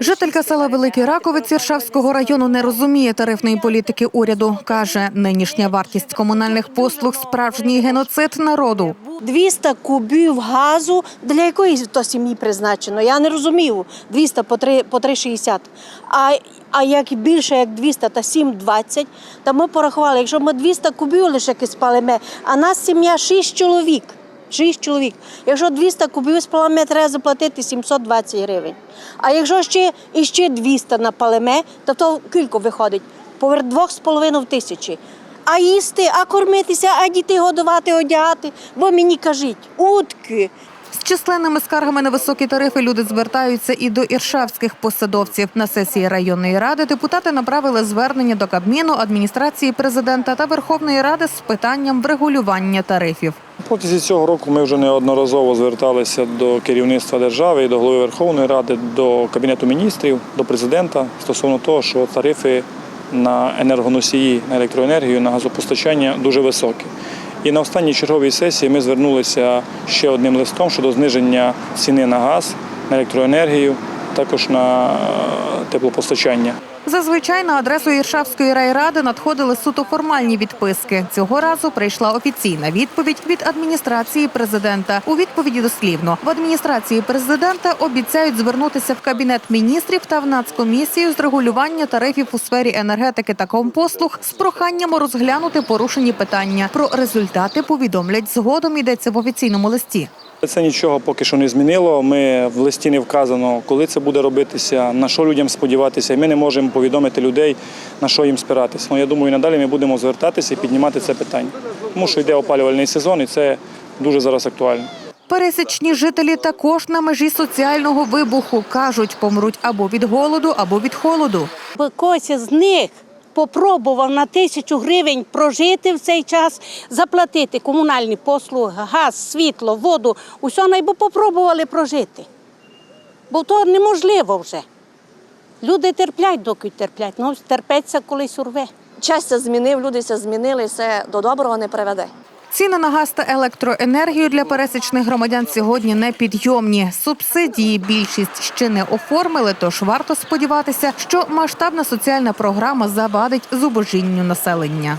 Жителька села Великий Раковець Іршавського району не розуміє тарифної політики уряду. Каже, нинішня вартість комунальних послуг справжній геноцид народу. 200 кубів газу для якої то сім'ї призначено? Я не розумію. 200 по 3, по 3,60. А, а як більше як 200 та 7,20, то ми порахували, якщо ми 200 кубів лише спалимо, а нас сім'я 6 чоловік. 6 чоловік. Якщо 200 кубів спалимо, треба заплатити 720 гривень. А якщо ще іще 200 напалиме, то то кілько виходить? Поверх 2,5 тисячі. А їсти, а кормитися, а дітей годувати, одягати. Бо мені кажуть, утки. З численними скаргами на високі тарифи люди звертаються і до іршавських посадовців. На сесії районної ради депутати направили звернення до Кабміну, адміністрації президента та Верховної Ради з питанням врегулювання тарифів. Протягом цього року ми вже неодноразово зверталися до керівництва держави і до голови Верховної Ради, до Кабінету міністрів, до президента стосовно того, що тарифи на енергоносії, на електроенергію, на газопостачання дуже високі. І на останній черговій сесії ми звернулися ще одним листом щодо зниження ціни на газ, на електроенергію, також на е, теплопостачання. Зазвичай на адресу Іршавської райради надходили суто формальні відписки. Цього разу прийшла офіційна відповідь від адміністрації президента. У відповіді дослівно в адміністрації президента обіцяють звернутися в кабінет міністрів та в нацкомісію з регулювання тарифів у сфері енергетики та компослуг з проханням розглянути порушені питання. Про результати повідомлять згодом. Йдеться в офіційному листі. Це нічого поки що не змінило. Ми в листі не вказано, коли це буде робитися, на що людям сподіватися. І ми не можемо повідомити людей, на що їм спиратися. Ну, я думаю, і надалі ми будемо звертатися і піднімати це питання. Тому що йде опалювальний сезон, і це дуже зараз актуально. Пересічні жителі також на межі соціального вибуху кажуть, помруть або від голоду, або від холоду. Бо когось з них попробував на тисячу гривень прожити в цей час, заплатити комунальні послуги, газ, світло, воду, усе найбо попробували прожити. Бо то неможливо вже. Люди терплять, доки терплять, ну терпеться колись урве. Час змінив, люди змінили, це до доброго не приведе. Ціни на газ та електроенергію для пересічних громадян сьогодні непідйомні. Субсидії більшість ще не оформили, тож варто сподіватися, що масштабна соціальна програма завадить зубожінню населення.